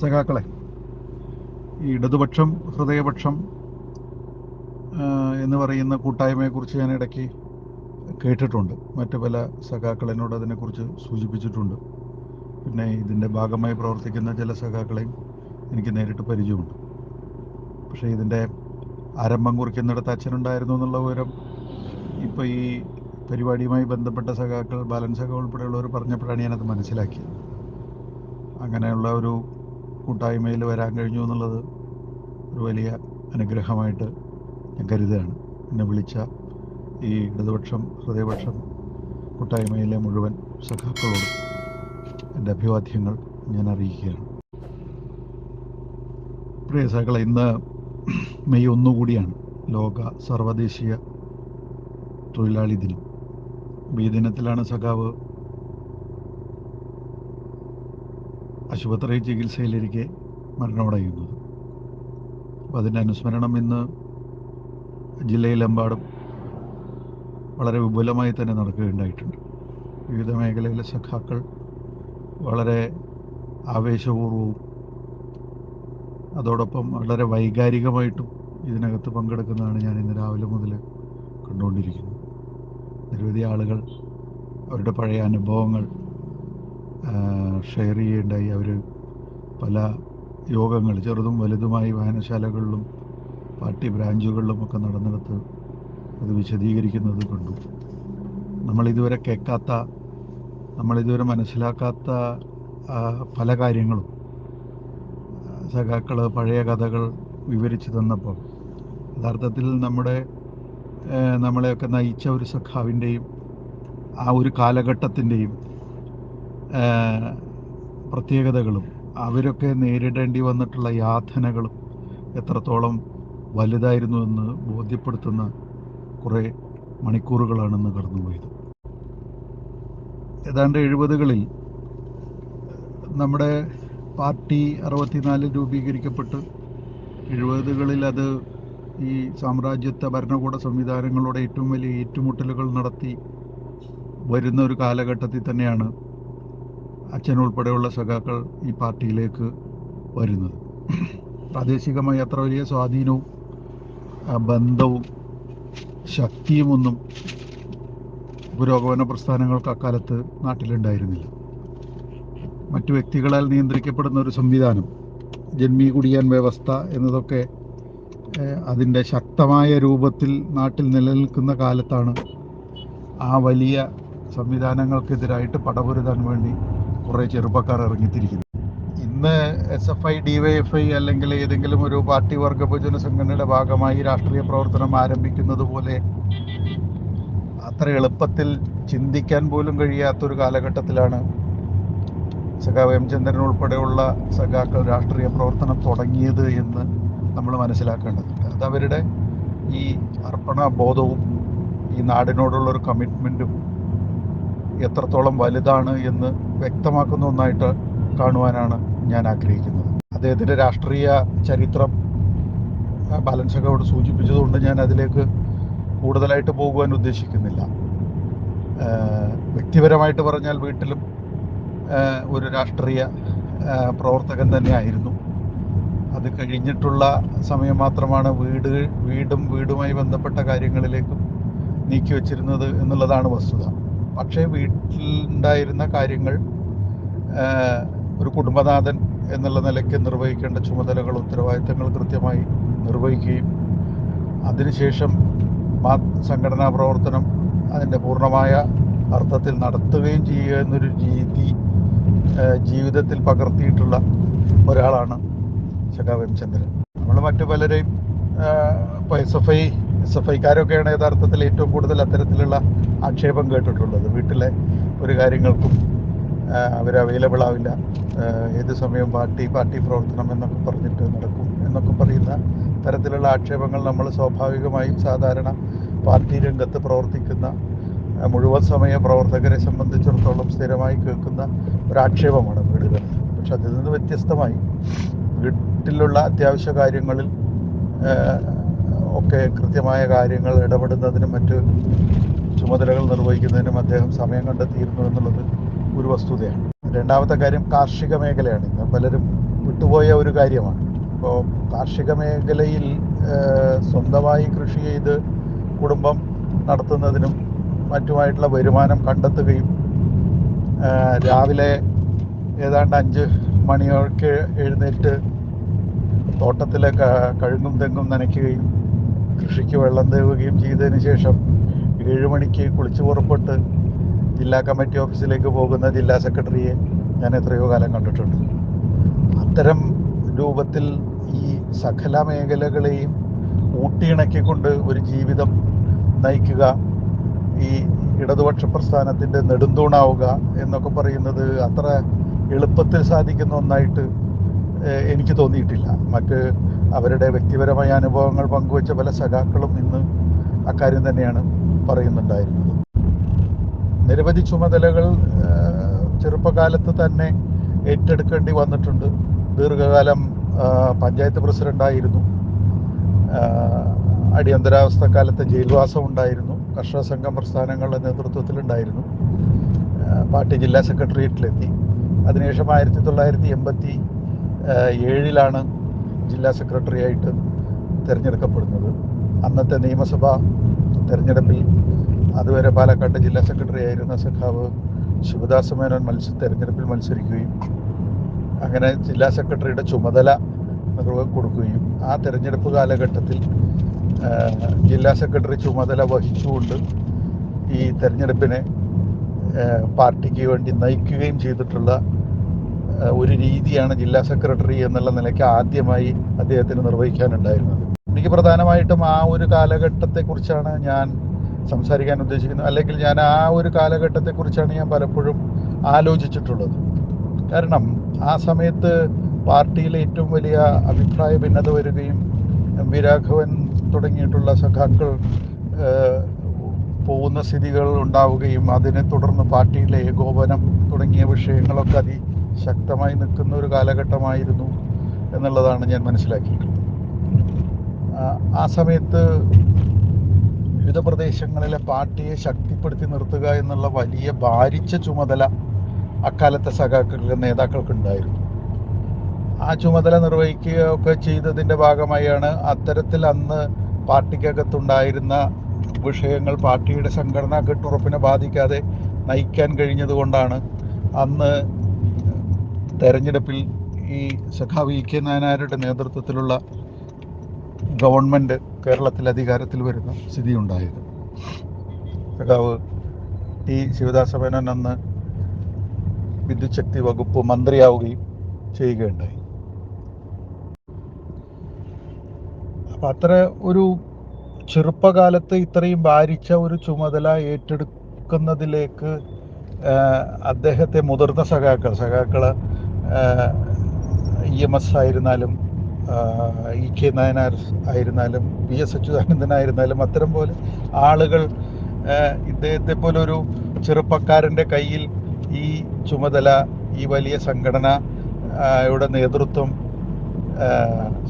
സഖാക്കളെ ഈ ഇടതുപക്ഷം ഹൃദയപക്ഷം എന്ന് പറയുന്ന കൂട്ടായ്മയെക്കുറിച്ച് ഞാൻ ഇടയ്ക്ക് കേട്ടിട്ടുണ്ട്. മറ്റു പല സഖാക്കൾ എന്നോട് അതിനെക്കുറിച്ച് സൂചിപ്പിച്ചിട്ടുണ്ട്. പിന്നെ ഇതിന്റെ ഭാഗമായി പ്രവർത്തിക്കുന്ന ചില സഖാക്കളെയും എനിക്ക് നേരിട്ട് പരിചയമുണ്ട്. പക്ഷേ ഇതിന്റെ ആരംഭം കുറിക്കുന്നിടത്ത് അച്ഛനുണ്ടായിരുന്നു എന്നുള്ള വിവരം ഇപ്പോൾ ഈ പരിപാടിയുമായി ബന്ധപ്പെട്ട സഖാക്കൾ ബാലൻ സഖ ഉൾപ്പെടെയുള്ളവർ പറഞ്ഞപ്പോഴാണ് ഞാനത് മനസ്സിലാക്കിയത്. അങ്ങനെയുള്ള ഒരു കൂട്ടായ്മയിൽ വരാൻ കഴിഞ്ഞു എന്നുള്ളത് ഒരു വലിയ അനുഗ്രഹമായിട്ട് ഞാൻ കരുതുകയാണ്. എന്നെ വിളിച്ച ഈ ഇടതുപക്ഷം ഹൃദയപക്ഷം കൂട്ടായ്മയിലെ മുഴുവൻ സഖാക്കളോടും എന്റെ അഭിവാദ്യങ്ങൾ ഞാൻ അറിയിക്കുകയാണ്. പ്രിയ സഹകളെ ഇന്ന് മെയ് ഒന്നുകൂടിയാണ് ലോക സർവദേശീയ തൊഴിലാളി ദിനം. ഈ ദിനത്തിലാണ് സഖാവ് ആശുപത്രി ചികിത്സയിലിരിക്കെ മരണമടയുന്നത്. അപ്പോൾ അതിന്റെ അനുസ്മരണം ഇന്ന് ജില്ലയിലെമ്പാടും വളരെ വിപുലമായി തന്നെ നടക്കുകയുണ്ടായിട്ടുണ്ട്. വിവിധ മേഖലയിലെ സഖാക്കൾ വളരെ ആവേശപൂർവവും അതോടൊപ്പം വളരെ വൈകാരികമായിട്ടും ഇതിനകത്ത് പങ്കെടുക്കുന്നതാണ് ഞാൻ ഇന്ന് രാവിലെ മുതൽ കണ്ടുകൊണ്ടിരിക്കുന്നത്. നിരവധി ആളുകൾ അവരുടെ പഴയ അനുഭവങ്ങൾ ഷെയർ ചെയ്യേണ്ടായി. അവർ പല യോഗങ്ങൾ ചെറുതും വലുതുമായി വായനശാലകളിലും പാർട്ടി ബ്രാഞ്ചുകളിലും ഒക്കെ നടന്നിടത്ത് അത് വിശദീകരിക്കുന്നത് കണ്ടു. നമ്മളിതുവരെ കേൾക്കാത്ത നമ്മളിതുവരെ മനസ്സിലാക്കാത്ത പല കാര്യങ്ങളും സഖാക്കൾ പഴയ കഥകൾ വിവരിച്ചു തന്നപ്പോൾ യഥാർത്ഥത്തിൽ നമ്മുടെ നമ്മളെയൊക്കെ നയിച്ച ഒരു സഖാവിന്റെയും ആ ഒരു കാലഘട്ടത്തിന്റെയും പ്രത്യേകതകളും അവരൊക്കെ നേരിടേണ്ടി വന്നിട്ടുള്ള യാതനകളും എത്രത്തോളം വലുതായിരുന്നു എന്ന് ബോധ്യപ്പെടുത്തുന്ന കുറേ മണിക്കൂറുകളാണെന്ന് കടന്നുപോയത്. ഏതാണ്ട് എഴുപതുകളിൽ നമ്മുടെ പാർട്ടി അറുപത്തിനാലിൽ രൂപീകരിക്കപ്പെട്ട് എഴുപതുകളിൽ അത് ഈ സാമ്രാജ്യത്വ ഭരണകൂട സംവിധാനങ്ങളുടെ ഏറ്റവും വലിയ ഏറ്റുമുട്ടലുകൾ നടത്തി വരുന്ന ഒരു കാലഘട്ടത്തിൽ തന്നെയാണ് അച്ഛൻ ഉൾപ്പെടെയുള്ള സഖാക്കൾ ഈ പാർട്ടിയിലേക്ക് വരുന്നത്. പ്രാദേശികമായി അത്ര വലിയ സ്വാധീനവും ബന്ധവും ശക്തിയുമൊന്നും പുരോഗമന പ്രസ്ഥാനങ്ങൾക്ക് അക്കാലത്ത് നാട്ടിലുണ്ടായിരുന്നില്ല. മറ്റു വ്യക്തികളാൽ നിയന്ത്രിക്കപ്പെടുന്ന ഒരു സംവിധാനം ജന്മി കുടിയാൻ വ്യവസ്ഥ എന്നതൊക്കെ അതിന്റെ ശക്തമായ രൂപത്തിൽ നാട്ടിൽ നിലനിൽക്കുന്ന കാലത്താണ് ആ വലിയ സംവിധാനങ്ങൾക്കെതിരായിട്ട് പടപൊരുതാൻ വേണ്ടി കുറേ ചെറുപ്പക്കാർ ഇറങ്ങിത്തിരിക്കുന്നത് ഇന്ന് S F I D Y F I അല്ലെങ്കിൽ ഏതെങ്കിലും ഒരു പാർട്ടി വർഗ ബഹുജന സംഘടനയുടെ ഭാഗമായി രാഷ്ട്രീയ പ്രവർത്തനം ആരംഭിക്കുന്നത് പോലെ അത്ര എളുപ്പത്തിൽ ചിന്തിക്കാൻ പോലും കഴിയാത്തൊരു കാലഘട്ടത്തിലാണ് സഖാവ് എം ചന്ദ്രൻ ഉൾപ്പെടെയുള്ള സഖാക്കൾ രാഷ്ട്രീയ പ്രവർത്തനം തുടങ്ങിയത് എന്ന് നമ്മൾ മനസ്സിലാക്കേണ്ടത് അത് അവരുടെ ഈ അർപ്പണ ബോധവും ഈ നാടിനോടുള്ള ഒരു കമ്മിറ്റ്മെന്റും എത്രത്തോളം വലുതാണ് എന്ന് വ്യക്തമാക്കുന്ന ഒന്നായിട്ട് കാണുവാനാണ് ഞാൻ ആഗ്രഹിക്കുന്നത്. അദ്ദേഹത്തിന്റെ രാഷ്ട്രീയ ചരിത്രം ബാലൻസകോട് സൂചിപ്പിച്ചതുകൊണ്ട് ഞാൻ അതിലേക്ക് കൂടുതലായിട്ട് പോകുവാൻ ഉദ്ദേശിക്കുന്നില്ല. വ്യക്തിപരമായിട്ട് പറഞ്ഞാൽ വീട്ടിലും ഒരു രാഷ്ട്രീയ പ്രവർത്തകൻ തന്നെയായിരുന്നു അത് കഴിഞ്ഞിട്ടുള്ള സമയം മാത്രമാണ് വീട് വീടും വീടുമായി ബന്ധപ്പെട്ട കാര്യങ്ങളിലേക്കും നീക്കി വച്ചിരുന്നത് എന്നുള്ളതാണ് വസ്തുത. പക്ഷേ വീട്ടിലുണ്ടായിരുന്ന കാര്യങ്ങൾ ഒരു കുടുംബനാഥൻ എന്നുള്ള നിലയ്ക്ക് നിർവഹിക്കേണ്ട ചുമതലകൾ ഉത്തരവാദിത്തങ്ങൾ കൃത്യമായി നിർവഹിക്കുകയും അതിനുശേഷം മാ സംഘടനാ പ്രവർത്തനം അതിന്റെ പൂർണമായ അർത്ഥത്തിൽ നടത്തുകയും ചെയ്യുക എന്നൊരു രീതി ജീവിതത്തിൽ പകർത്തിയിട്ടുള്ള ഒരാളാണ് സഖാവ് എം ചന്ദ്രൻ നമ്മൾ മറ്റു പലരെയും എസ് എസ് എഫ് ഐക്കാരൊക്കെയാണ് യഥാർത്ഥത്തിൽ ഏറ്റവും കൂടുതൽ അത്തരത്തിലുള്ള ആക്ഷേപം കേട്ടിട്ടുള്ളത്. വീട്ടിലെ ഒരു കാര്യങ്ങൾക്കും അവർ അവൈലബിൾ ആവില്ല. ഏത് സമയവും പാർട്ടി പാർട്ടി പ്രവർത്തനം എന്നൊക്കെ പറഞ്ഞിട്ട് നടക്കും എന്നൊക്കെ പറയുന്ന തരത്തിലുള്ള ആക്ഷേപങ്ങൾ നമ്മൾ സ്വാഭാവികമായും സാധാരണ പാർട്ടി രംഗത്ത് പ്രവർത്തിക്കുന്ന മുഴുവൻ സമയ പ്രവർത്തകരെ സംബന്ധിച്ചിടത്തോളം സ്ഥിരമായി കേൾക്കുന്ന ഒരാക്ഷേപമാണ് വീടുകളിൽ. പക്ഷെ അതിൽ നിന്ന് വ്യത്യസ്തമായി വീട്ടിലുള്ള അത്യാവശ്യ കാര്യങ്ങളിൽ ഒക്കെ കൃത്യമായ കാര്യങ്ങൾ ഇടപെടുന്നതിനും മറ്റ് ചുമതലകൾ നിർവഹിക്കുന്നതിനും അദ്ദേഹം സമയം കണ്ടെത്തിയിരുന്നു എന്നുള്ളത് ഒരു വസ്തുതയാണ്. രണ്ടാമത്തെ കാര്യം കാർഷിക മേഖലയാണ്. ഇന്ന് പലരും വിട്ടുപോയ ഒരു കാര്യമാണ്. ഇപ്പോൾ കാർഷിക മേഖലയിൽ സ്വന്തമായി കൃഷി ചെയ്ത് കുടുംബം നടത്തുന്നതിനും മറ്റുമായിട്ടുള്ള വരുമാനം കണ്ടെത്തുകയും രാവിലെ ഏതാണ്ട് അഞ്ച് മണിയൊക്കെ എഴുന്നേറ്റ് തോട്ടത്തിലെ കഴുങ്ങും തെങ്ങും നനയ്ക്കുകയും കൃഷിക്ക് വെള്ളം തേവുകയും ചെയ്തതിന് ശേഷം ഏഴ് മണിക്ക് കുളിച്ചു പുറപ്പെട്ട് ജില്ലാ കമ്മിറ്റി ഓഫീസിലേക്ക് പോകുന്ന ജില്ലാ സെക്രട്ടറിയെ ഞാൻ എത്രയോ കാലം കണ്ടിട്ടുണ്ട്. അത്തരം രൂപത്തിൽ ഈ സകല മേഖലകളെയും ഊട്ടിയിണക്കിക്കൊണ്ട് ഒരു ജീവിതം നയിക്കുക ഈ ഇടതുപക്ഷ പ്രസ്ഥാനത്തിന്റെ നെടുന്തൂണാവുക എന്നൊക്കെ പറയുന്നത് അത്ര എളുപ്പത്തിൽ സാധിക്കുന്ന ഒന്നായിട്ട് എനിക്ക് തോന്നിയിട്ടില്ല. മറ്റ് അവരുടെ വ്യക്തിപരമായ അനുഭവങ്ങൾ പങ്കുവച്ച പല സഖാക്കളും ഇന്ന് അക്കാര്യം തന്നെയാണ് പറയുന്നുണ്ടായിരുന്നത്. നിരവധി ചുമതലകൾ ചെറുപ്പകാലത്ത് തന്നെ ഏറ്റെടുക്കേണ്ടി വന്നിട്ടുണ്ട്. ദീർഘകാലം പഞ്ചായത്ത് പ്രസിഡന്റായിരുന്നു. ആഹ്, അടിയന്തരാവസ്ഥ കാലത്ത് ജയിൽവാസം ഉണ്ടായിരുന്നു. കർഷക സംഘം പ്രസ്ഥാനങ്ങളുടെ നേതൃത്വത്തിലുണ്ടായിരുന്നു. പാർട്ടി ജില്ലാ സെക്രട്ടേറിയറ്റിലെത്തി. അതിനുശേഷം ആയിരത്തി തൊള്ളായിരത്തി എൺപത്തി ഏഴിലാണ് ജില്ലാ സെക്രട്ടറിയായിട്ട് തിരഞ്ഞെടുക്കപ്പെടുന്നത്. അന്നത്തെ നിയമസഭാ തിരഞ്ഞെടുപ്പിൽ അതുവരെ പാലക്കാട് ജില്ലാ സെക്രട്ടറി ആയിരുന്ന സഖാവ് ശിവദാസ മേനോൻ മത്സ തിരഞ്ഞെടുപ്പിൽ മത്സരിക്കുകയും അങ്ങനെ ജില്ലാ സെക്രട്ടറിയുടെ ചുമതല കൊടുക്കുകയും ആ തിരഞ്ഞെടുപ്പ് കാലഘട്ടത്തിൽ ജില്ലാ സെക്രട്ടറി ചുമതല വഹിച്ചുകൊണ്ട് ഈ തിരഞ്ഞെടുപ്പിനെ പാർട്ടിക്ക് വേണ്ടി നയിക്കുകയും ചെയ്തിട്ടുള്ള ഒരു രീതിയാണ് ജില്ലാ സെക്രട്ടറി എന്നുള്ള നിലയ്ക്ക് ആദ്യമായി അദ്ദേഹത്തിന് നിർവഹിക്കാനുണ്ടായിരുന്നത്. എനിക്ക് പ്രധാനമായിട്ടും ആ ഒരു കാലഘട്ടത്തെക്കുറിച്ചാണ് ഞാൻ സംസാരിക്കാൻ ഉദ്ദേശിക്കുന്നത്. അല്ലെങ്കിൽ ഞാൻ ആ ഒരു കാലഘട്ടത്തെക്കുറിച്ചാണ് ഞാൻ പലപ്പോഴും ആലോചിച്ചിട്ടുള്ളത്. കാരണം ആ സമയത്ത് പാർട്ടിയിൽ ഏറ്റവും വലിയ അഭിപ്രായ ഭിന്നത വരികയും എം വി രാഘവൻ തുടങ്ങിയിട്ടുള്ള സഖാക്കൾ പോകുന്ന സ്ഥിതികൾ ഉണ്ടാവുകയും അതിനെ തുടർന്ന് പാർട്ടിയിലെ ഏകോപനം തുടങ്ങിയ വിഷയങ്ങളൊക്കെ അതിശക്തമായി നിൽക്കുന്ന ഒരു കാലഘട്ടമായിരുന്നു എന്നുള്ളതാണ് ഞാൻ മനസ്സിലാക്കിയിട്ടുള്ളത്. ആ സമയത്ത് വിവിധ പ്രദേശങ്ങളിലെ പാർട്ടിയെ ശക്തിപ്പെടുത്തി നിർത്തുക എന്നുള്ള വലിയ ഭാരിച്ച ചുമതല അക്കാലത്തെ സഖാക്കൾക്ക് നേതാക്കൾക്കുണ്ടായിരുന്നു. ആ ചുമതല നിർവഹിക്കുകയൊക്കെ ചെയ്തതിന്റെ ഭാഗമായാണ് അത്തരത്തിൽ അന്ന് പാർട്ടിക്കകത്തുണ്ടായിരുന്ന വിഷയങ്ങൾ പാർട്ടിയുടെ സംഘടനാ കെട്ടുറപ്പിനെ ബാധിക്കാതെ നയിക്കാൻ കഴിഞ്ഞതുകൊണ്ടാണ് അന്ന് തെരഞ്ഞെടുപ്പിൽ ഈ സഖാവ് ഇ കെ നായനാരുടെ നേതൃത്വത്തിലുള്ള ഗവൺമെന്റ് കേരളത്തിൽ അധികാരത്തിൽ വരുന്ന സ്ഥിതി ഉണ്ടായത് സഖാവ് ടി ശിവദാസ മേനോൻ അന്ന് വിദ്യുത് ശക്തി വകുപ്പ് മന്ത്രിയാവുകയും ചെയ്യുകയുണ്ടായി. അപ്പം അത്ര ഒരു ചെറുപ്പകാലത്ത് ഇത്രയും ഭാരിച്ച ഒരു ചുമതല ഏറ്റെടുക്കുന്നതിലേക്ക് അദ്ദേഹത്തെ മുതിർന്ന സഖാക്കൾ സഖാക്കൾ ഇ എം എസ് ആയിരുന്നാലും ഇ കെ നായനാർ ആയിരുന്നാലും വി എസ് അച്യുതാനന്ദനായിരുന്നാലും അത്തരം പോലെ ആളുകൾ ഇദ്ദേഹത്തെ പോലെ ഒരു ചെറുപ്പക്കാരന്റെ കയ്യിൽ ഈ ചുമതല ഈ വലിയ സംഘടന യുടെ നേതൃത്വം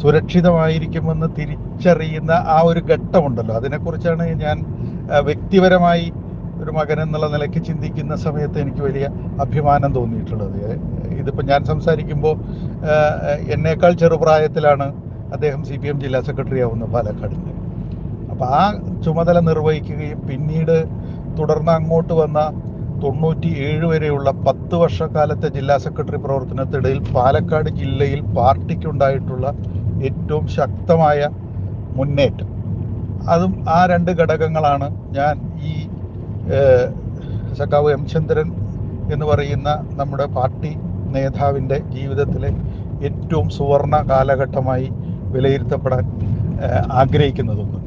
സുരക്ഷിതമായിരിക്കുമെന്ന് തിരിച്ചറിയുന്ന ആ ഒരു ഘട്ടമുണ്ടല്ലോ. അതിനെക്കുറിച്ചാണ് ഞാൻ വ്യക്തിപരമായി ഒരു മകൻ എന്നുള്ള നിലയ്ക്ക് ചിന്തിക്കുന്ന സമയത്ത് എനിക്ക് വലിയ അഭിമാനം തോന്നിയിട്ടുള്ളത്. ഇതിപ്പോൾ ഞാൻ സംസാരിക്കുമ്പോൾ എന്നേക്കാൾ ചെറുപ്രായത്തിലാണ് അദ്ദേഹം സി പി എം ജില്ലാ സെക്രട്ടറി ആവുന്നത് പാലക്കാടിന്റെ. അപ്പോൾ ആ ചുമതല നിർവഹിക്കുകയും പിന്നീട് തുടർന്ന് അങ്ങോട്ട് വന്ന തൊണ്ണൂറ്റി ഏഴ് വരെയുള്ള പത്ത് വർഷക്കാലത്തെ ജില്ലാ സെക്രട്ടറി പ്രവർത്തനത്തിനിടയിൽ പാലക്കാട് ജില്ലയിൽ പാർട്ടിക്കുണ്ടായിട്ടുള്ള ഏറ്റവും ശക്തമായ മുന്നേറ്റം. അതും ആ രണ്ട് ഘടകങ്ങളാണ് ഞാൻ ഈ സഖാവ് എം ചന്ദ്രൻ എന്ന് പറയുന്ന നമ്മുടെ പാർട്ടി നേതാവിന്റെ ജീവിതത്തിലെ ഏറ്റവും സുവർണ കാലഘട്ടമായി വിലയിരുത്തപ്പെടാൻ ആഗ്രഹിക്കുന്നതൊന്ന്.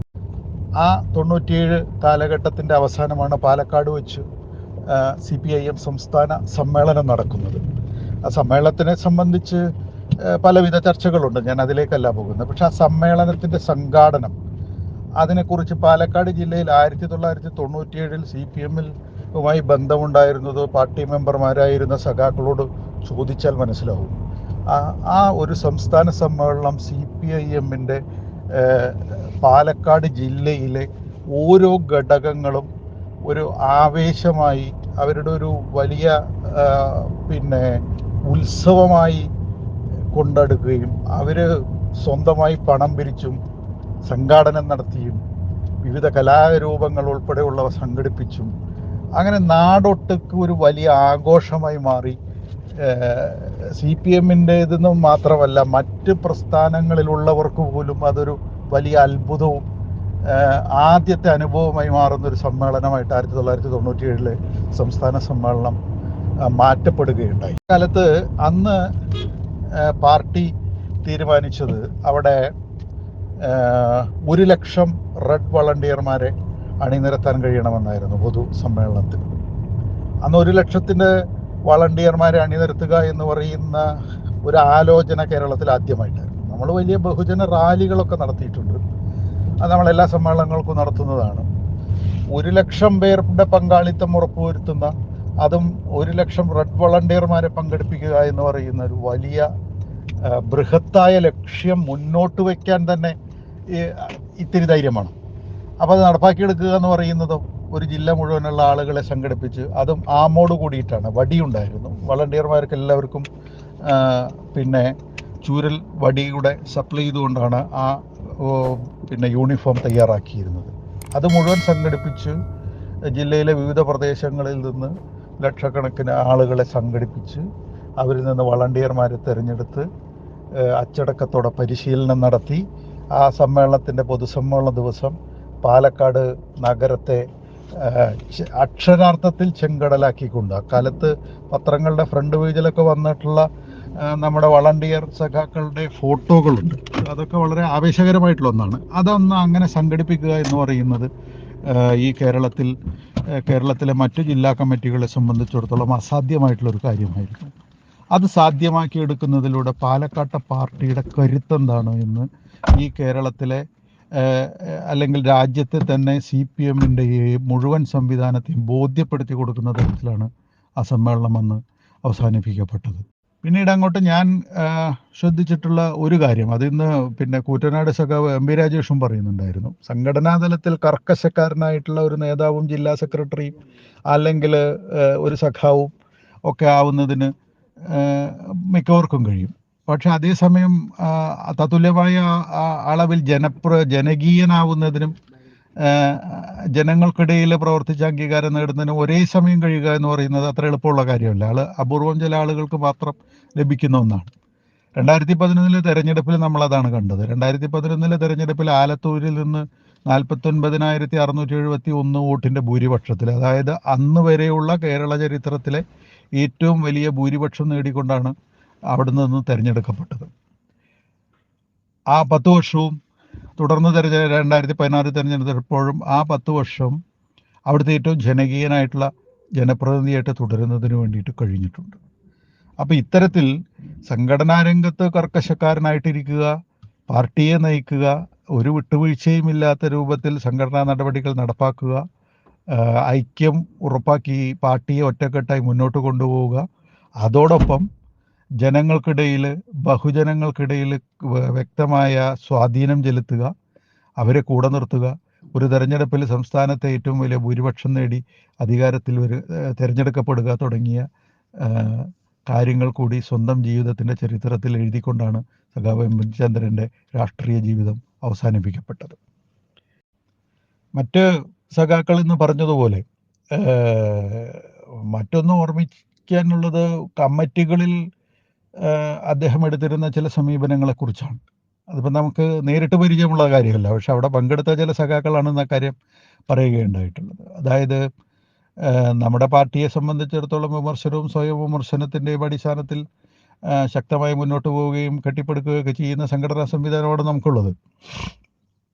ആ തൊണ്ണൂറ്റിയേഴ് കാലഘട്ടത്തിന്റെ അവസാനമാണ് പാലക്കാട് വെച്ച് സി പി ഐ എം സംസ്ഥാന സമ്മേളനം നടക്കുന്നത്. ആ സമ്മേളനത്തിനെ സംബന്ധിച്ച് പലവിധ ചർച്ചകളുണ്ട്. ഞാൻ അതിലേക്കല്ല പോകുന്നത്. പക്ഷെ ആ സമ്മേളനത്തിന്റെ സംഘാടനം അതിനെക്കുറിച്ച് പാലക്കാട് ജില്ലയിൽ ആയിരത്തി തൊള്ളായിരത്തി തൊണ്ണൂറ്റിയേഴിൽ സി പി എമ്മിൽ ുമായി ബന്ധമുണ്ടായിരുന്നത് പാർട്ടി മെമ്പർമാരായിരുന്ന സഖാക്കളോട് ചോദിച്ചാൽ മനസ്സിലാവും. ആ ഒരു സംസ്ഥാന സമ്മേളനം സി പി ഐ എമ്മിന്റെ പാലക്കാട് ജില്ലയിലെ ഓരോ ഘടകങ്ങളും ഒരു ആവേശമായി അവരുടെ ഒരു വലിയ പിന്നെ ഉത്സവമായി കൊണ്ടെടുക്കുകയും അവർ സ്വന്തമായി പണം പിരിച്ചും സംഘാടനം നടത്തിയും വിവിധ കലാരൂപങ്ങൾ ഉൾപ്പെടെയുള്ളവ സംഘടിപ്പിച്ചും അങ്ങനെ നാടൊട്ടുക്ക് ഒരു വലിയ ആഘോഷമായി മാറി. സി പി എമ്മിന്റേതെന്നും മാത്രമല്ല മറ്റ് പ്രസ്ഥാനങ്ങളിലുള്ളവർക്ക് പോലും അതൊരു വലിയ അത്ഭുതവും ആദ്യത്തെ അനുഭവമായി മാറുന്ന ഒരു സമ്മേളനമായിട്ട് ആയിരത്തി തൊള്ളായിരത്തി തൊണ്ണൂറ്റി ഏഴിലെ സംസ്ഥാന സമ്മേളനം മാറ്റപ്പെടുകയുണ്ടായി. കാലത്ത് അന്ന് പാർട്ടി തീരുമാനിച്ചത് അവിടെ ഒരു ലക്ഷം റെഡ് വളണ്ടിയർമാരെ അണിനിരത്താൻ കഴിയണമെന്നായിരുന്നു പൊതു സമ്മേളനത്തിൽ അന്ന് ഒരു ലക്ഷത്തിന്റെ വളണ്ടിയർമാരെ അണിനിരത്തുക എന്ന് പറയുന്ന ഒരു ആലോചന കേരളത്തിൽ ആദ്യമായിട്ടായിരുന്നു. നമ്മൾ വലിയ ബഹുജന റാലികളൊക്കെ നടത്തിയിട്ടുണ്ട്. അത് നമ്മൾ എല്ലാ സമ്മേളനങ്ങൾക്കും നടത്തുന്നതാണ്. ഒരു ലക്ഷം പേരുടെ പങ്കാളിത്തം ഉറപ്പുവരുത്തുന്ന അതും ഒരു ലക്ഷം റെഡ് വളണ്ടിയർമാരെ പങ്കെടുപ്പിക്കുക എന്ന് പറയുന്ന ഒരു വലിയ ബൃഹത്തായ ലക്ഷ്യം മുന്നോട്ട് വയ്ക്കാൻ തന്നെ ഇത്തിരി ധൈര്യമാണ്. അപ്പോൾ അത് നടപ്പാക്കിയെടുക്കുക എന്ന് പറയുന്നതോ ഒരു ജില്ല മുഴുവനുള്ള ആളുകളെ സംഘടിപ്പിച്ച് അതും ആമോട് കൂടിയിട്ടാണ്. വടിയുണ്ടായിരുന്നു. വളണ്ടിയർമാർക്ക് എല്ലാവർക്കും പിന്നെ ചൂരൽ വടിയുടെ സപ്ലൈ ചെയ്തുകൊണ്ടാണ് ആ പിന്നെ യൂണിഫോം തയ്യാറാക്കിയിരുന്നത്. അത് മുഴുവൻ സംഘടിപ്പിച്ച് ജില്ലയിലെ വിവിധ പ്രദേശങ്ങളിൽ നിന്ന് ലക്ഷക്കണക്കിന് ആളുകളെ സംഘടിപ്പിച്ച് അവരിൽ നിന്ന് വളണ്ടിയർമാരെ തിരഞ്ഞെടുത്ത് അച്ചടക്കത്തോടെ പരിശീലനം നടത്തി ആ സമ്മേളനത്തിന്റെ പൊതുസമ്മേളന ദിവസം പാലക്കാട് നഗരത്തെ അക്ഷരാർത്ഥത്തിൽ ചെങ്കടലാക്കിക്കൊണ്ട്. അക്കാലത്ത് പത്രങ്ങളുടെ ഫ്രണ്ട് പേജിലൊക്കെ വന്നിട്ടുള്ള നമ്മുടെ വളണ്ടിയർ സഖാക്കളുടെ ഫോട്ടോകളുണ്ട്. അതൊക്കെ വളരെ ആവേശകരമായിട്ടുള്ള ഒന്നാണ്. അതൊന്ന് അങ്ങനെ സംഘടിപ്പിക്കുക എന്ന് പറയുന്നത് ഈ കേരളത്തിൽ കേരളത്തിലെ മറ്റു ജില്ലാ കമ്മിറ്റികളെ സംബന്ധിച്ചിടത്തോളം അസാധ്യമായിട്ടുള്ള ഒരു കാര്യമായിരുന്നു അത് സാധ്യമാക്കിയെടുക്കുന്നതിലൂടെ പാലക്കാട്ടെ പാർട്ടിയുടെ കരുത്തെന്താണ് എന്ന് ഈ കേരളത്തിലെ അല്ലെങ്കിൽ രാജ്യത്തെ തന്നെ സി പി എമ്മിന്റെ മുഴുവൻ സംവിധാനത്തെയും ബോധ്യപ്പെടുത്തി കൊടുക്കുന്ന തരത്തിലാണ് ആ സമ്മേളനം അന്ന് അവസാനിപ്പിക്കപ്പെട്ടത്. പിന്നീട് അങ്ങോട്ട് ഞാൻ ശ്രദ്ധിച്ചിട്ടുള്ള ഒരു കാര്യം. അത് ഇന്ന് പിന്നെ കൂറ്റനാട് സഖാവ് എം വി രാജേഷും പറയുന്നുണ്ടായിരുന്നു. സംഘടനാ തലത്തിൽ കർക്കശക്കാരനായിട്ടുള്ള ഒരു നേതാവും ജില്ലാ സെക്രട്ടറിയും അല്ലെങ്കിൽ ഒരു സഖാവും ഒക്കെ ആവുന്നതിന് മിക്കവർക്കും കഴിയും. പക്ഷെ അതേസമയം തത്തുല്യമായ അളവിൽ ജനപ്ര ജനകീയനാവുന്നതിനും ജനങ്ങൾക്കിടയിൽ പ്രവർത്തിച്ച് അംഗീകാരം നേടുന്നതിനും ഒരേ സമയം കഴിയുക എന്ന് പറയുന്നത് അത്ര എളുപ്പമുള്ള കാര്യമല്ല. ആൾ അപൂർവം ചില ആളുകൾക്ക് മാത്രം ലഭിക്കുന്ന ഒന്നാണ്. രണ്ടായിരത്തി പതിനൊന്നിലെ തെരഞ്ഞെടുപ്പിൽ നമ്മൾ അതാണ് കണ്ടത്. രണ്ടായിരത്തി പതിനൊന്നിലെ തെരഞ്ഞെടുപ്പിൽ ആലത്തൂരിൽ നിന്ന് നാൽപ്പത്തി ഒൻപതിനായിരത്തി അറുന്നൂറ്റി എഴുപത്തി ഒന്ന് വോട്ടിന്റെ ഭൂരിപക്ഷത്തിൽ അതായത് അന്ന് വരെയുള്ള കേരള ചരിത്രത്തിലെ ഏറ്റവും വലിയ ഭൂരിപക്ഷം നേടിക്കൊണ്ടാണ് അവിടെ നിന്ന് തിരഞ്ഞെടുക്കപ്പെട്ടത്. ആ പത്ത് വർഷവും തുടർന്ന് തെരഞ്ഞ രണ്ടായിരത്തി പതിനാറ് തിരഞ്ഞെടുത്തപ്പോഴും ആ പത്ത് വർഷം അവിടുത്തെ ഏറ്റവും ജനകീയനായിട്ടുള്ള ജനപ്രതിനിധിയായിട്ട് തുടരുന്നതിന് വേണ്ടിയിട്ട് കഴിഞ്ഞിട്ടുണ്ട്. അപ്പോൾ ഇത്തരത്തിൽ സംഘടനാ രംഗത്ത് കർക്കശക്കാരനായിട്ടിരിക്കുക പാർട്ടിയെ നയിക്കുക ഒരു വിട്ടുവീഴ്ചയും ഇല്ലാത്ത രൂപത്തിൽ സംഘടനാ നടപടികൾ നടപ്പാക്കുക ഐക്യം ഉറപ്പാക്കി പാർട്ടിയെ ഒറ്റക്കെട്ടായി മുന്നോട്ട് കൊണ്ടുപോവുക അതോടൊപ്പം ജനങ്ങൾക്കിടയിൽ ബഹുജനങ്ങൾക്കിടയിൽ വ്യക്തമായ സ്വാധീനം ചെലുത്തുക അവരെ കൂടെ നിർത്തുക. ഒരു തെരഞ്ഞെടുപ്പിൽ സംസ്ഥാനത്തെ ഏറ്റവും വലിയ ഭൂരിപക്ഷം നേടി അധികാരത്തിൽ ഒരു തിരഞ്ഞെടുക്കപ്പെടുക തുടങ്ങിയ കാര്യങ്ങൾ കൂടി സ്വന്തം ജീവിതത്തിന്റെ ചരിത്രത്തിൽ എഴുതിക്കൊണ്ടാണ് സഖാവ് എം. ചന്ദ്രന്റെ രാഷ്ട്രീയ ജീവിതം അവസാനിപ്പിക്കപ്പെട്ടത്. മറ്റ് സഖാക്കൾ എന്ന് പറഞ്ഞതുപോലെ മറ്റൊന്നും ഓർമ്മിക്കാനുള്ളത് കമ്മിറ്റികളിൽ അദ്ദേഹം എടുത്തിരുന്ന ചില സമീപനങ്ങളെ കുറിച്ചാണ് അതിപ്പോൾ നമുക്ക് നേരിട്ട് പരിചയമുള്ള കാര്യമല്ല. പക്ഷെ അവിടെ പങ്കെടുത്ത ചില സഖാക്കളാണ് എന്ന കാര്യം പറയുകയുണ്ടായിട്ടുള്ളത്. അതായത് നമ്മുടെ പാർട്ടിയെ സംബന്ധിച്ചിടത്തോളം വിമർശനവും സ്വയം വിമർശനത്തിന്റെയും അടിസ്ഥാനത്തിൽ ശക്തമായി മുന്നോട്ട് പോവുകയും കെട്ടിപ്പടുക്കുകയൊക്കെ ചെയ്യുന്ന സംഘടനാ സംവിധാനമാണ് നമുക്കുള്ളത്.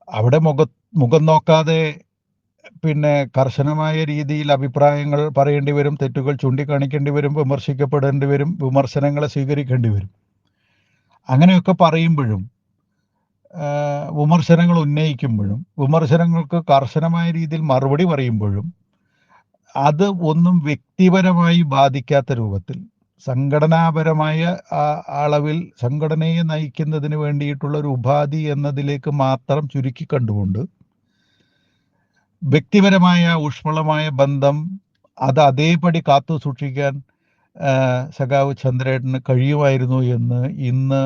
അവിടെ മുഖ മുഖം നോക്കാതെ പിന്നെ കർശനമായ രീതിയിൽ അഭിപ്രായങ്ങൾ പറയേണ്ടി വരും തെറ്റുകൾ ചൂണ്ടിക്കാണിക്കേണ്ടി വരും വിമർശിക്കപ്പെടേണ്ടി വരും വിമർശനങ്ങളെ സ്വീകരിക്കേണ്ടി വരും. അങ്ങനെയൊക്കെ പറയുമ്പോഴും വിമർശനങ്ങൾ ഉന്നയിക്കുമ്പോഴും വിമർശനങ്ങൾക്ക് കർശനമായ രീതിയിൽ മറുപടി പറയുമ്പോഴും അത് ഒന്നും വ്യക്തിപരമായി ബാധിക്കാത്ത രൂപത്തിൽ സംഘടനാപരമായ അളവിൽ സംഘടനയെ നയിക്കുന്നതിന് വേണ്ടിയിട്ടുള്ള ഒരു ഉപാധി എന്നതിലേക്ക് മാത്രം ചുരുക്കി കണ്ടുകൊണ്ട് വ്യക്തിപരമായ ഊഷ്മളമായ ബന്ധം അത് അതേപടി കാത്തു സൂക്ഷിക്കാൻ സഖാവ് ചന്ദ്രേട്ടന് കഴിയുമായിരുന്നു എന്ന് ഇന്ന്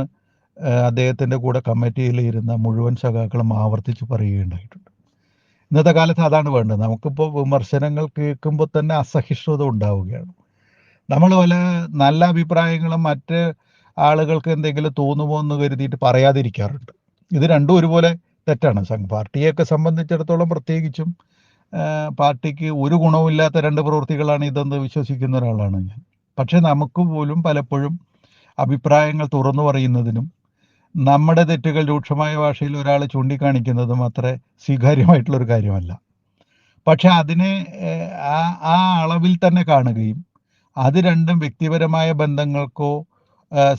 അദ്ദേഹത്തിന്റെ കൂടെ കമ്മിറ്റിയിൽ ഇരുന്ന മുഴുവൻ സഖാക്കളും ആവർത്തിച്ച് പറയുകയുണ്ടായിട്ടുണ്ട്. ഇന്നത്തെ കാലത്ത് അതാണ് വേണ്ടത്. നമുക്കിപ്പോൾ വിമർശനങ്ങൾ കേൾക്കുമ്പോൾ തന്നെ അസഹിഷ്ണുത ഉണ്ടാവുകയാണ്. നമ്മൾ പല നല്ല അഭിപ്രായങ്ങളും മറ്റ് ആളുകൾക്ക് എന്തെങ്കിലും തോന്നുമോ എന്ന് കരുതിയിട്ട് പറയാതിരിക്കാറുണ്ട്. ഇത് രണ്ടും ഒരുപോലെ തെറ്റാണ്. പാർട്ടിയൊക്കെ സംബന്ധിച്ചിടത്തോളം പ്രത്യേകിച്ചും പാർട്ടിക്ക് ഒരു ഗുണവുമില്ലാത്ത രണ്ട് പ്രവൃത്തികളാണ് ഇതെന്ന് വിശ്വസിക്കുന്ന ഒരാളാണ് ഞാൻ. പക്ഷെ നമുക്ക് പോലും പലപ്പോഴും അഭിപ്രായങ്ങൾ തുറന്നു പറയുന്നതിനും നമ്മുടെ തെറ്റുകൾ രൂക്ഷമായ ഭാഷയിൽ ഒരാൾ ചൂണ്ടിക്കാണിക്കുന്നതും അത്ര സ്വീകാര്യമായിട്ടുള്ളൊരു കാര്യമല്ല. പക്ഷെ അതിനെ ആ ആ അളവിൽ തന്നെ കാണുകയും അത് രണ്ടും വ്യക്തിപരമായ ബന്ധങ്ങൾക്കോ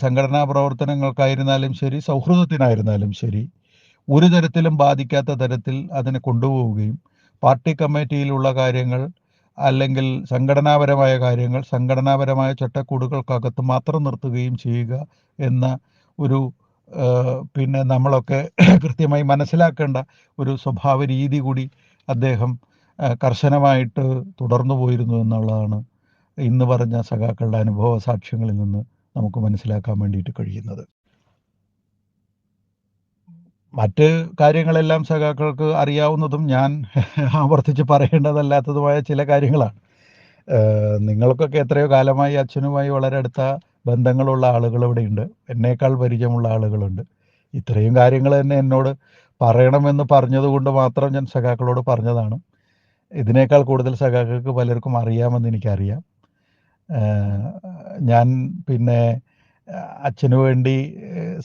സംഘടനാ പ്രവർത്തനങ്ങൾക്കായിരുന്നാലും ശരി സൗഹൃദത്തിനായിരുന്നാലും ശരി ഒരു തരത്തിലും ബാധിക്കാത്ത തരത്തിൽ അതിനെ കൊണ്ടുപോവുകയും പാർട്ടി കമ്മിറ്റിയിലുള്ള കാര്യങ്ങൾ അല്ലെങ്കിൽ സംഘടനാപരമായ കാര്യങ്ങൾ സംഘടനാപരമായ ചട്ടക്കൂടുകൾക്കകത്ത് മാത്രം നിർത്തുകയും ചെയ്യുക എന്ന ഒരു പിന്നെ നമ്മളൊക്കെ കൃത്യമായി മനസ്സിലാക്കേണ്ട ഒരു സ്വഭാവ രീതി കൂടി അദ്ദേഹം കർശനമായിട്ട് തുടർന്നു പോയിരുന്നു എന്നുള്ളതാണ് ഇന്ന് പറഞ്ഞ സഖാക്കളുടെ അനുഭവ സാക്ഷ്യങ്ങളിൽ നിന്ന് നമുക്ക് മനസ്സിലാക്കാൻ വേണ്ടിയിട്ട് കഴിയുന്നത്. മറ്റ് കാര്യങ്ങളെല്ലാം സഖാക്കൾക്ക് അറിയാവുന്നതും ഞാൻ ആവർത്തിച്ച് പറയേണ്ടതല്ലാത്തതുമായ ചില കാര്യങ്ങളാണ്. നിങ്ങൾക്കൊക്കെ എത്രയോ കാലമായി അച്ഛനുമായി വളരെ അടുത്ത ബന്ധങ്ങളുള്ള ആളുകൾ ഇവിടെയുണ്ട് എന്നേക്കാൾ പരിചയമുള്ള ആളുകളുണ്ട്. ഇത്രയും കാര്യങ്ങൾ തന്നെ എന്നോട് പറയണമെന്ന് പറഞ്ഞതുകൊണ്ട് മാത്രം ഞാൻ സഖാക്കളോട് പറഞ്ഞതാണ്. ഇതിനേക്കാൾ കൂടുതൽ സഖാക്കൾക്ക് പലർക്കും അറിയാമെന്ന് എനിക്കറിയാം. ഞാൻ പിന്നെ അച്ഛനു വേണ്ടി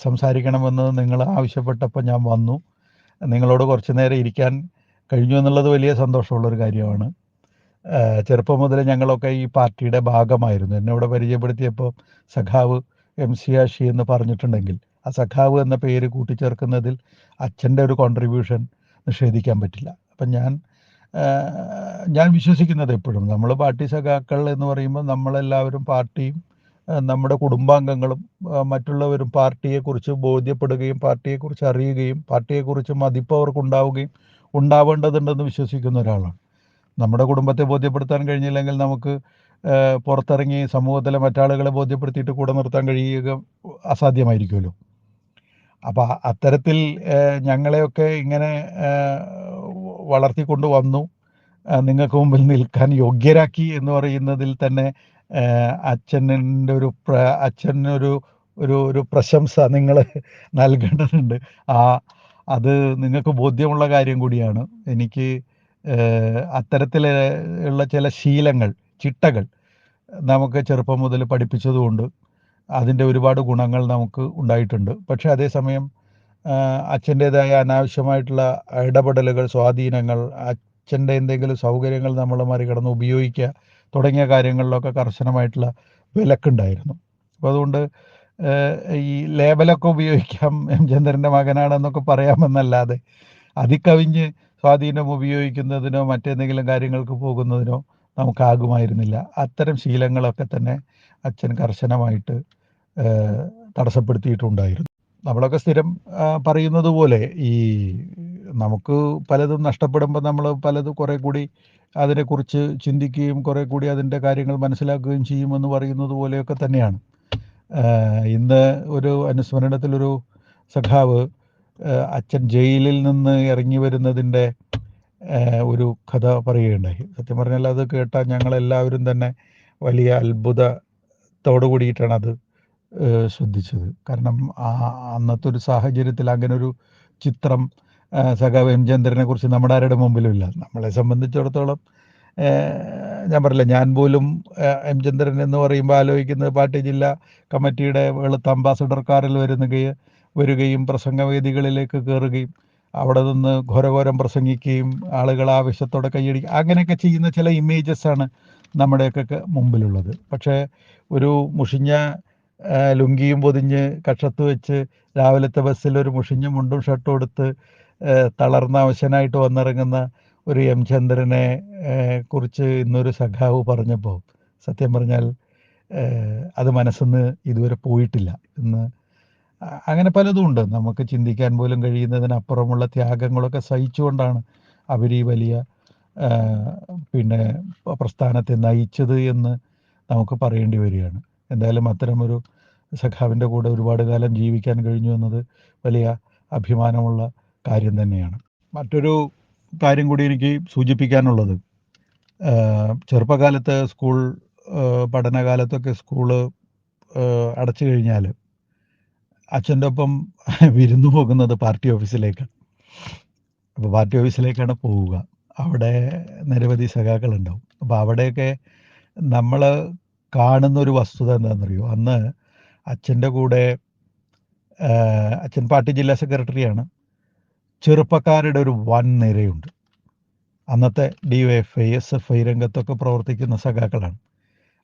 സംസാരിക്കണമെന്ന് നിങ്ങൾ ആവശ്യപ്പെട്ടപ്പോൾ ഞാൻ വന്നു. നിങ്ങളോട് കുറച്ച് നേരം ഇരിക്കാൻ കഴിഞ്ഞു എന്നുള്ളത് വലിയ സന്തോഷമുള്ളൊരു കാര്യമാണ്. ചെറുപ്പം മുതൽ ഞങ്ങളൊക്കെ ഈ പാർട്ടിയുടെ ഭാഗമായിരുന്നു. എന്നെ ഇവിടെ പരിചയപ്പെടുത്തിയപ്പോൾ സഖാവ് എം സി ആഷി എന്ന് പറഞ്ഞിട്ടുണ്ടെങ്കിൽ ആ സഖാവ് എന്ന പേര് കൂട്ടിച്ചേർക്കുന്നതിൽ അച്ഛന്റെ ഒരു കോൺട്രിബ്യൂഷൻ നിഷേധിക്കാൻ പറ്റില്ല. അപ്പം ഞാൻ ഞാൻ വിശ്വസിക്കുന്നത് എപ്പോഴും. നമ്മൾ പാർട്ടി സഖാക്കൾ എന്ന് പറയുമ്പോൾ നമ്മളെല്ലാവരും പാർട്ടിയും നമ്മുടെ കുടുംബാംഗങ്ങളും മറ്റുള്ളവരും പാർട്ടിയെക്കുറിച്ച് ബോധ്യപ്പെടുകയും പാർട്ടിയെക്കുറിച്ച് അറിയുകയും പാർട്ടിയെക്കുറിച്ച് മതിപ്പ് അവർക്ക് ഉണ്ടാവുകയും ഉണ്ടാവേണ്ടതുണ്ടെന്ന് വിശ്വസിക്കുന്ന ഒരാളാണ്. നമ്മുടെ കുടുംബത്തെ ബോധ്യപ്പെടുത്താൻ കഴിഞ്ഞില്ലെങ്കിൽ നമുക്ക് പുറത്തിറങ്ങി സമൂഹത്തിലെ മറ്റാളുകളെ ബോധ്യപ്പെടുത്തിയിട്ട് കൂടെ നിർത്താൻ കഴിയുക അസാധ്യമായിരിക്കുമല്ലോ. അപ്പം അത്തരത്തിൽ ഞങ്ങളെയൊക്കെ ഇങ്ങനെ വളർത്തിക്കൊണ്ട് വന്നു നിങ്ങൾക്ക് മുമ്പിൽ നിൽക്കാൻ യോഗ്യരാക്കി എന്ന് പറയുന്നതിൽ തന്നെ അച്ഛന്റെ ഒരു അച്ഛനൊരു ഒരു ഒരു പ്രശംസ നിങ്ങൾ നൽകേണ്ടതുണ്ട്. ആ അത് നിങ്ങൾക്ക് ബോധ്യമുള്ള കാര്യം കൂടിയാണ്. എനിക്ക് അത്തരത്തിലുള്ള ചില ശീലങ്ങൾ ചിട്ടകൾ നമുക്ക് ചെറുപ്പം മുതൽ പഠിപ്പിച്ചതുകൊണ്ട് അതിന്റെ ഒരുപാട് ഗുണങ്ങൾ നമുക്ക് ഉണ്ടായിട്ടുണ്ട്. പക്ഷേ അതേസമയം അച്ഛന്റേതായ അനാവശ്യമായിട്ടുള്ള ഇടപെടലുകൾ സ്വാധീനങ്ങൾ അച്ഛന്റെ എന്തെങ്കിലും സൗകര്യങ്ങൾ നമ്മൾ മറികടന്ന് ഉപയോഗിക്കുക തുടങ്ങിയ കാര്യങ്ങളിലൊക്കെ കർശനമായിട്ടുള്ള വിലക്കുണ്ടായിരുന്നു. അപ്പോൾ അതുകൊണ്ട് ഈ ലേബലൊക്കെ ഉപയോഗിക്കാം എം ചന്ദ്രന്റെ മകനാണെന്നൊക്കെ പറയാമെന്നല്ലാതെ അതിക്കവിഞ്ഞ് സ്വാധീനം ഉപയോഗിക്കുന്നതിനോ മറ്റെന്തെങ്കിലും കാര്യങ്ങൾക്ക് പോകുന്നതിനോ നമുക്കാകുമായിരുന്നില്ല. അത്തരം ശീലങ്ങളൊക്കെ തന്നെ അച്ഛൻ കർശനമായിട്ട് തടസ്സപ്പെടുത്തിയിട്ടുണ്ടായിരുന്നു. നമ്മളൊക്കെ സ്ഥിരം പറയുന്നത് പോലെ ഈ നമുക്ക് പലതും നഷ്ടപ്പെടുമ്പോൾ നമ്മൾ പലതും കുറെ കൂടി അതിനെക്കുറിച്ച് ചിന്തിക്കുകയും കുറെ കൂടി അതിന്റെ കാര്യങ്ങൾ മനസ്സിലാക്കുകയും ചെയ്യുമെന്ന് പറയുന്നത് പോലെയൊക്കെ തന്നെയാണ്. ഇന്ന് ഒരു അനുസ്മരണത്തിലൊരു സഖാവ് അച്ഛൻ ജയിലിൽ നിന്ന് ഇറങ്ങി വരുന്നതിന്റെ ഒരു കഥ പറയുകയുണ്ടായി. സത്യം പറഞ്ഞാൽ അത് കേട്ടാൽ ഞങ്ങളെല്ലാവരും തന്നെ വലിയ അത്ഭുതത്തോടു കൂടിയിട്ടാണ് അത് ശ്രദ്ധിച്ചത്. കാരണം ആ അന്നത്തെ ഒരു സാഹചര്യത്തിൽ അങ്ങനെ ഒരു ചിത്രം സഖാവ് എം ചന്ദ്രനെ കുറിച്ച് നമ്മുടെ ആരുടെ മുമ്പിലും ഇല്ല. നമ്മളെ സംബന്ധിച്ചിടത്തോളം ഞാൻ പറയില്ല ഞാൻ പോലും എം ചന്ദ്രൻ എന്ന് പറയുമ്പോൾ ആലോചിക്കുന്നത് പാർട്ടി ജില്ലാ കമ്മിറ്റിയുടെ വെളുത്ത അംബാസഡർ കാറിൽ വരുന്നുകയും വരികയും പ്രസംഗവേദികളിലേക്ക് കയറുകയും അവിടെ നിന്ന് ഘോരഘോരം പ്രസംഗിക്കുകയും ആളുകൾ ആവശ്യത്തോടെ കൈയടിക്കുക അങ്ങനെയൊക്കെ ചെയ്യുന്ന ചില ഇമേജസ് ആണ് നമ്മുടെയൊക്കെ മുമ്പിലുള്ളത്. പക്ഷേ ഒരു മുഷിഞ്ഞ ലുങ്കിയും പൊതിഞ്ഞ് കക്ഷത്ത് വെച്ച് രാവിലത്തെ ബസ്സിൽ ഒരു മുഷിഞ്ഞ മുണ്ടും ഷർട്ടും എടുത്ത് തളർന്ന അവശനായിട്ട് വന്നിറങ്ങുന്ന ഒരു എം ചന്ദ്രനെ കുറിച്ച് ഇന്നൊരു സഖാവ് പറഞ്ഞപ്പോൾ സത്യം പറഞ്ഞാൽ അത് മനസ്സിന്ന് ഇതുവരെ പോയിട്ടില്ല. ഇന്ന് അങ്ങനെ പലതും ഉണ്ട്. നമുക്ക് ചിന്തിക്കാൻ പോലും കഴിയുന്നതിനപ്പുറമുള്ള ത്യാഗങ്ങളൊക്കെ സഹിച്ചുകൊണ്ടാണ് അവർ ഈ വലിയ പിന്നെ പ്രസ്ഥാനത്തെ നയിച്ചത് എന്ന് നമുക്ക് പറയേണ്ടി വരികയാണ്. എന്തായാലും അത്തരമൊരു സഖാവിന്റെ കൂടെ ഒരുപാട് കാലം ജീവിക്കാൻ കഴിഞ്ഞു എന്നത് വലിയ അഭിമാനമുള്ള കാര്യം തന്നെയാണ്. മറ്റൊരു കാര്യം കൂടി എനിക്ക് സൂചിപ്പിക്കാനുള്ളത്. ചെറുപ്പകാലത്ത് സ്കൂൾ പഠനകാലത്തൊക്കെ സ്കൂൾ അടച്ചു കഴിഞ്ഞാൽ അച്ഛന്റെ ഒപ്പം വിരുന്നു പോകുന്നത് പാർട്ടി ഓഫീസിലേക്കാണ് അപ്പോൾ പാർട്ടി ഓഫീസിലേക്കാണ് പോവുക. അവിടെ നിരവധി സഖാക്കളുണ്ടാവും. അപ്പോൾ അവിടെയൊക്കെ നമ്മൾ കാണുന്ന ഒരു വസ്തുത എന്താണെന്നറിയോ? അന്ന് അച്ഛന്റെ കൂടെ അച്ഛൻ പാർട്ടി ജില്ലാ സെക്രട്ടറിയാണ്. ചെറുപ്പക്കാരുടെ ഒരു വൻ നിരയുണ്ട്. അന്നത്തെ D F I S F I രംഗത്തൊക്കെ പ്രവർത്തിക്കുന്ന സഖാക്കളാണ്.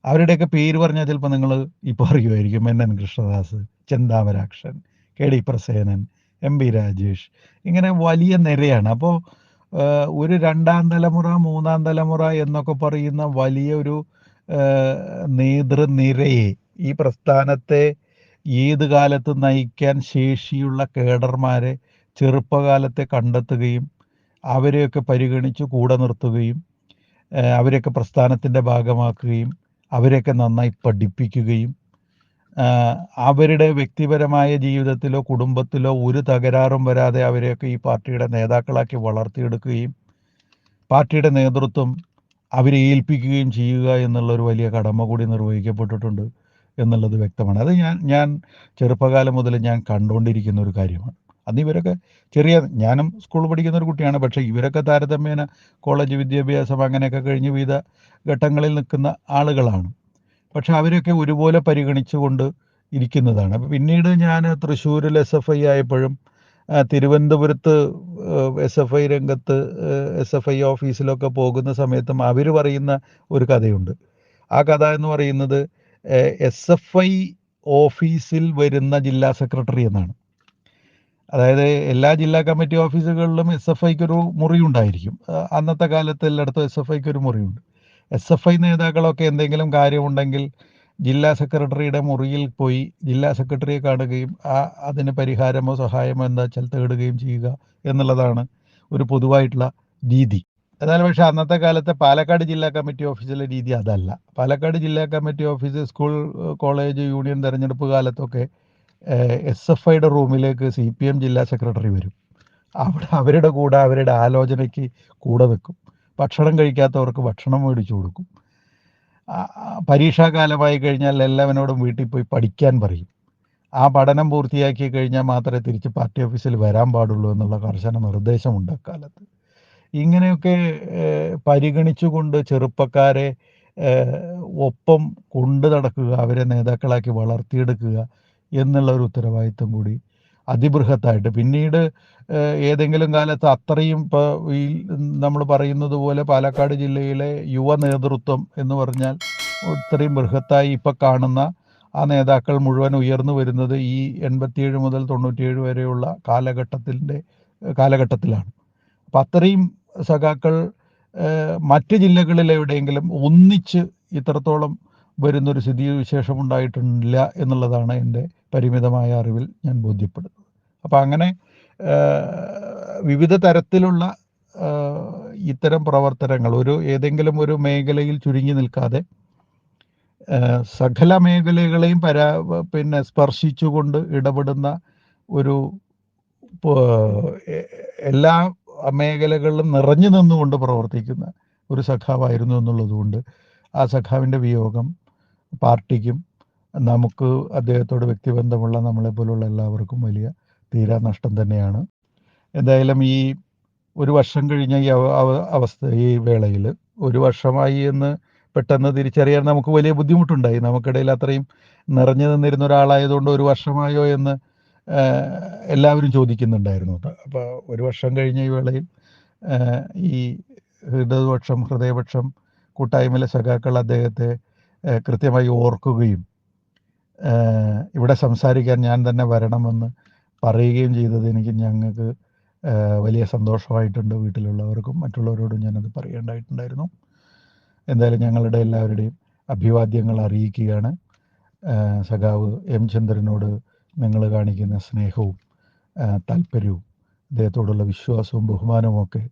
അവരുടെയൊക്കെ പേര് പറഞ്ഞാൽ ചിലപ്പോൾ നിങ്ങൾ ഇപ്പോൾ അറിയുമായിരിക്കും. N. N. Krishnadas Chenthamarakshan K D Prasenan M P Rajesh. ഇങ്ങനെ വലിയ നിരയാണ്. അപ്പോൾ ഒരു രണ്ടാം തലമുറ മൂന്നാം തലമുറ എന്നൊക്കെ പറയുന്ന വലിയ ഒരു നേതൃനിരയെ ഈ പ്രസ്ഥാനത്തെ ഏത് കാലത്ത് നയിക്കാൻ ശേഷിയുള്ള കേഡർമാരെ ചെറുപ്പകാലത്തെ കണ്ടെത്തുകയും അവരെയൊക്കെ പരിഗണിച്ച് കൂടെ നിർത്തുകയും അവരെയൊക്കെ പ്രസ്ഥാനത്തിന്റെ ഭാഗമാക്കുകയും അവരെയൊക്കെ നന്നായി പഠിപ്പിക്കുകയും അവരുടെ വ്യക്തിപരമായ ജീവിതത്തിലോ കുടുംബത്തിലോ ഒരു തകരാറും വരാതെ അവരെയൊക്കെ ഈ പാർട്ടിയുടെ നേതാക്കളാക്കി വളർത്തിയെടുക്കുകയും പാർട്ടിയുടെ നേതൃത്വം അവരെ ഏൽപ്പിക്കുകയും ചെയ്യുക എന്നുള്ള ഒരു വലിയ കടമ കൂടി നിർവഹിക്കപ്പെട്ടിട്ടുണ്ട് എന്നുള്ളത് വ്യക്തമാണ്. അത് ഞാൻ ഞാൻ ചെറുപ്പകാലം മുതൽ ഞാൻ കണ്ടുകൊണ്ടിരിക്കുന്ന ഒരു കാര്യമാണ്. അന്ന് ഇവരൊക്കെ ചെറിയ ഞാനും സ്കൂളിൽ പഠിക്കുന്ന ഒരു കുട്ടിയാണ്. പക്ഷേ ഇവരൊക്കെ താരതമ്യേന കോളേജ് വിദ്യാഭ്യാസം അങ്ങനെയൊക്കെ കഴിഞ്ഞ് വിവിധ ഘട്ടങ്ങളിൽ നിൽക്കുന്ന ആളുകളാണ്. പക്ഷെ അവരൊക്കെ ഒരുപോലെ പരിഗണിച്ചുകൊണ്ട് ഇരിക്കുന്നതാണ്. പിന്നീട് ഞാൻ തൃശ്ശൂരിൽ എസ് എഫ് ഐ ആയപ്പോഴും തിരുവനന്തപുരത്ത് എസ് എഫ് ഐ രംഗത്ത് എസ് എഫ് ഐ ഓഫീസിലൊക്കെ പോകുന്ന സമയത്തും അവർ പറയുന്ന ഒരു കഥയുണ്ട്. ആ കഥ എന്ന് പറയുന്നത് എസ് എഫ് ഐ ഓഫീസിൽ വരുന്ന ജില്ലാ സെക്രട്ടറി എന്നാണ്. അതായത് എല്ലാ ജില്ലാ കമ്മിറ്റി ഓഫീസുകളിലും എസ് എഫ് ഐക്ക് ഒരു മുറി ഉണ്ടായിരിക്കും അന്നത്തെ കാലത്ത് എല്ലായിടത്തും എസ് എഫ് ഐക്ക് ഒരു മുറിയുണ്ട്. എസ് എഫ് ഐ നേതാക്കളൊക്കെ എന്തെങ്കിലും കാര്യമുണ്ടെങ്കിൽ ജില്ലാ സെക്രട്ടറിയുടെ മുറിയിൽ പോയി ജില്ലാ സെക്രട്ടറിയെ കാണുകയും ആ അതിന് പരിഹാരമോ സഹായമോ എന്താ വെച്ചാൽ തേടുകയും ചെയ്യുക എന്നുള്ളതാണ് ഒരു പൊതുവായിട്ടുള്ള രീതി. എന്നാൽ പക്ഷേ അന്നത്തെ കാലത്തെ പാലക്കാട് ജില്ലാ കമ്മിറ്റി ഓഫീസിലെ രീതി അതല്ല. പാലക്കാട് ജില്ലാ committee office school college union തെരഞ്ഞെടുപ്പ് കാലത്തൊക്കെ എസ് എഫ് ഐയുടെ റൂമിലേക്ക് സി പി എം ജില്ലാ സെക്രട്ടറി വരും. അവിടെ അവരുടെ കൂടെ അവരുടെ ആലോചനയ്ക്ക് കൂടെ നിൽക്കും. ഭക്ഷണം കഴിക്കാത്തവർക്ക് ഭക്ഷണം മേടിച്ചു കൊടുക്കും. പരീക്ഷാകാലമായി കഴിഞ്ഞാൽ എല്ലാവരോടും വീട്ടിൽ പോയി പഠിക്കാൻ പറയും. ആ പഠനം പൂർത്തിയാക്കി കഴിഞ്ഞാൽ മാത്രമേ തിരിച്ച് പാർട്ടി ഓഫീസിൽ വരാൻ പാടുള്ളൂ എന്നുള്ള കർശന നിർദ്ദേശമുണ്ട് അക്കാലത്ത്. ഇങ്ങനെയൊക്കെ പരിഗണിച്ചുകൊണ്ട് ചെറുപ്പക്കാരെ ഒപ്പം കൊണ്ടു നടക്കുക അവരെ നേതാക്കളാക്കി വളർത്തിയെടുക്കുക എന്നുള്ള ഒരു ഉത്തരവാദിത്വം കൂടി അതിബൃഹത്തായിട്ട്. പിന്നീട് ഏതെങ്കിലും കാലത്ത് അത്രയും ഇപ്പോൾ ഈ നമ്മൾ പറയുന്നത് പോലെ പാലക്കാട് ജില്ലയിലെ യുവ നേതൃത്വം എന്ന് പറഞ്ഞാൽ ഇത്രയും ബൃഹത്തായി ഇപ്പം കാണുന്ന ആ നേതാക്കൾ മുഴുവൻ ഉയർന്നു വരുന്നത് ഈ എൺപത്തിയേഴ് മുതൽ തൊണ്ണൂറ്റിയേഴ് വരെയുള്ള കാലഘട്ടത്തിന്റെ കാലഘട്ടത്തിലാണ്. അപ്പം അത്രയും സഖാക്കൾ മറ്റ് ജില്ലകളിൽ എവിടെയെങ്കിലും ഒന്നിച്ച് ഇത്രത്തോളം വരുന്നൊരു സ്ഥിതിവിശേഷം ഉണ്ടായിട്ടില്ല എന്നുള്ളതാണ് എന്റെ പരിമിതമായ അറിവിൽ ഞാൻ ബോധ്യപ്പെടുന്നത്. അപ്പം അങ്ങനെ വിവിധ തരത്തിലുള്ള ഇത്തരം പ്രവർത്തനങ്ങൾ ഒരു ഏതെങ്കിലും ഒരു മേഖലയിൽ ചുരുങ്ങി നിൽക്കാതെ സകല മേഖലകളെയും പരാ പിന്നെ സ്പർശിച്ചുകൊണ്ട് ഇടപെടുന്ന ഒരു എല്ലാ മേഖലകളിലും നിറഞ്ഞു നിന്നുകൊണ്ട് പ്രവർത്തിക്കുന്ന ഒരു സഖാവായിരുന്നു എന്നുള്ളതുകൊണ്ട് ആ സഖാവിന്റെ വിയോഗം പാർട്ടിക്കും നമുക്ക് അദ്ദേഹത്തോട് വ്യക്തിബന്ധമുള്ള നമ്മളെ പോലുള്ള എല്ലാവർക്കും വലിയ തീരാ നഷ്ടം തന്നെയാണ്. എന്തായാലും ഈ ഒരു വർഷം കഴിഞ്ഞ ഈ അവ- അവ- അവസ്ഥ ഈ വേളയിൽ ഒരു വർഷമായി എന്ന് പെട്ടെന്ന് തിരിച്ചറിയാൻ നമുക്ക് വലിയ ബുദ്ധിമുട്ടുണ്ടായി. നമുക്കിടയിൽ അത്രയും നിറഞ്ഞു നിന്നിരുന്ന ഒരാളായതുകൊണ്ട് ഒരു വർഷമായോ എന്ന് എല്ലാവരും ചോദിക്കുന്നുണ്ടായിരുന്നു. അപ്പോൾ ഒരു വർഷം കഴിഞ്ഞ ഈ വേളയിൽ ഈ ഹൃദയപക്ഷം ഹൃദയപക്ഷം കൂട്ടായ്മയിലെ സഖാക്കൾ അദ്ദേഹത്തെ കൃത്യമായി ഓർക്കുകയും ഇവിടെ സംസാരിക്കാൻ ഞാൻ തന്നെ വരണമെന്ന് പറയുകയും ചെയ്തത് എനിക്ക് ഞങ്ങൾക്ക് വലിയ സന്തോഷമായിട്ടുണ്ട് വീട്ടിലുള്ളവർക്കും. മറ്റുള്ളവരോടും ഞാനത് പറയേണ്ടതായിട്ടുണ്ടായിരുന്നു. എന്തായാലും ഞങ്ങളുടെ എല്ലാവരുടെയും അഭിവാദ്യങ്ങൾ അറിയിക്കുകയാണ്. സഖാവ് എം ചന്ദ്രനോട് നിങ്ങൾ കാണിക്കുന്ന സ്നേഹവും താല്പര്യവും അദ്ദേഹത്തോടുള്ള വിശ്വാസവും ബഹുമാനവും ഒക്കെ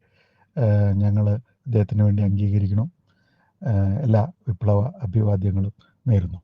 ഞങ്ങൾ അദ്ദേഹത്തിന് വേണ്ടി അംഗീകരിക്കണം എല്ലാ വിപ്ലവ അഭിവാദ്യങ്ങളും നേരുന്നു.